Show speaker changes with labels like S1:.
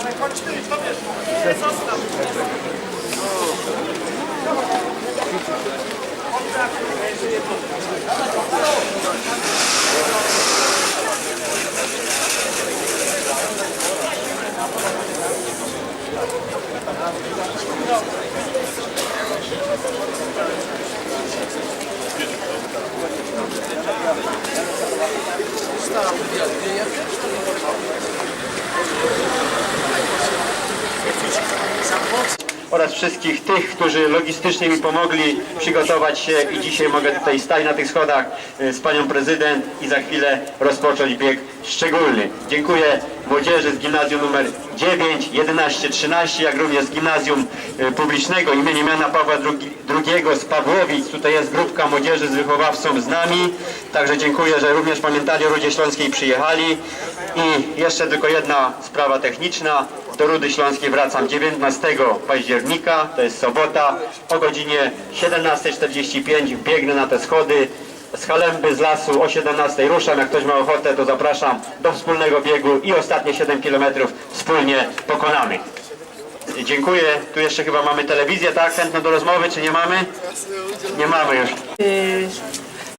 S1: Ale chodź ty, to wiesz, zostaw. Stary, ja, ja, ja, ja, oraz wszystkich tych, którzy logistycznie mi pomogli przygotować się i dzisiaj mogę tutaj stać na tych schodach y, z panią prezydent i za chwilę rozpocząć bieg szczególny. Dziękuję młodzieży z gimnazjum numer 9, 11, 13, jak również z gimnazjum y, publicznego imienia Jana Pawła II z Pawłowic. Tutaj jest grupka młodzieży z wychowawcą z nami, także dziękuję, że również pamiętali o Rudzie Śląskiej przyjechali. I jeszcze tylko jedna sprawa techniczna. Do Rudy Śląskiej wracam 19 października, to jest sobota, o godzinie 17.45 biegnę na te schody. Z Halemby, z lasu o 17 ruszam, jak ktoś ma ochotę to zapraszam do wspólnego biegu i ostatnie 7 km wspólnie pokonamy. Dziękuję. Tu jeszcze chyba mamy telewizję, tak? Chętną do rozmowy, czy nie mamy? Nie mamy już.
S2: Y,